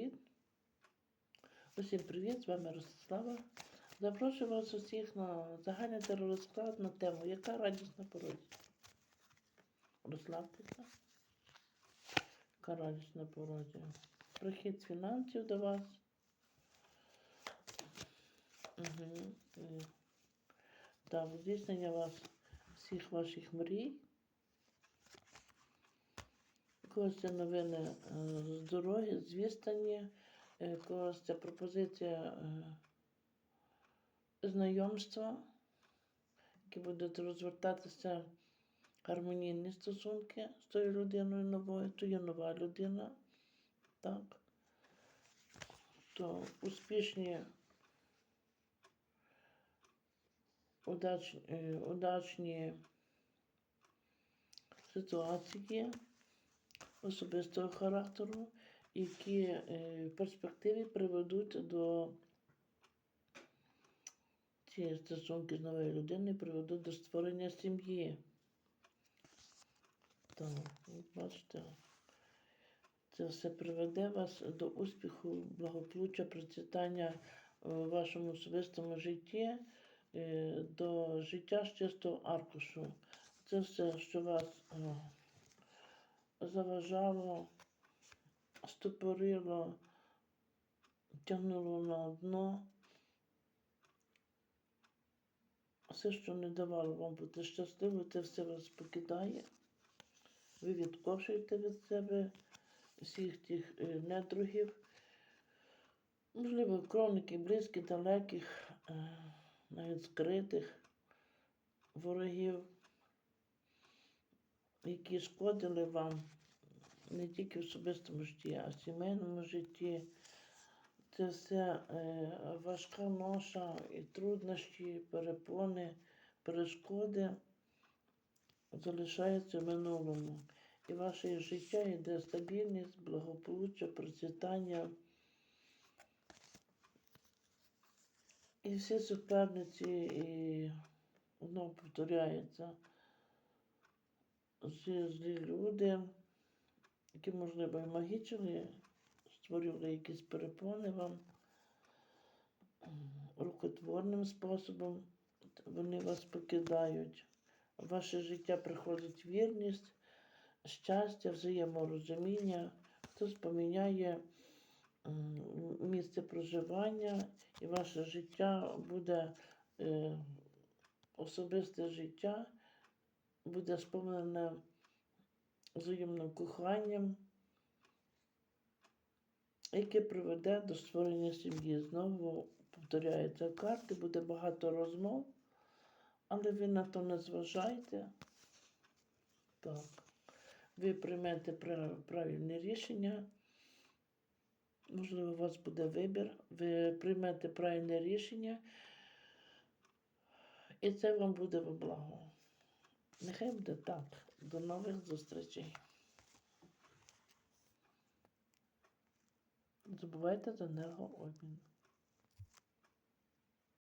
привіт. Усім привіт, з вами Ростислава. Запрошую вас усіх на загальний теророзклад на тему Яка радість на породі? Розслабтеся. Яка радість на породі? Прихід фінансів до вас. Угу. Так, здійснення вас всіх ваших мрій. Когось це новини е, з дороги, з е, когось це пропозиція е, знайомства, які будуть розвертатися гармонійні стосунки з тою людиною новою, то є нова людина. Так. То успішні удачні, удачні ситуації особистого характеру, які е, в перспективі приведуть до ці стосунки з новою людиною приведуть до створення сім'ї. Бачите, це все приведе вас до успіху, благополуччя, процвітання в вашому особистому житті, е, до життя з чистого аркушу. Це все, що вас е, заважало, стопорило, тягнуло на дно. Все, що не давало вам бути щасливим, це все вас покидає. Ви відкошуєте від себе всіх тих е, недругів, можливо, кроників, близьких, далеких, е, навіть скритих ворогів, які шкодили вам не тільки в особистому житті, а в сімейному житті. Це все е, важка ноша і труднощі, перепони, перешкоди залишаються в минулому. І ваше життя йде стабільність, благополуччя, процвітання. І всі суперниці, і воно повторяється. Всі злі люди, які, можливо, і магічили, створювали якісь перепони вам рукотворним способом, вони вас покидають. В ваше життя приходить вірність, щастя, взаєморозуміння, хтось поміняє місце проживання, і ваше життя буде е, особисте життя, буде сповнене взаємним коханням, яке приведе до створення сім'ї. Знову повторяються карти, буде багато розмов, але ви на то не зважайте. Так. Ви приймете правильне рішення. Можливо, у вас буде вибір. Ви приймете правильне рішення, і це вам буде во благо. Нехай буде так. До нових зустрічей. Не забувайте за енергообмін.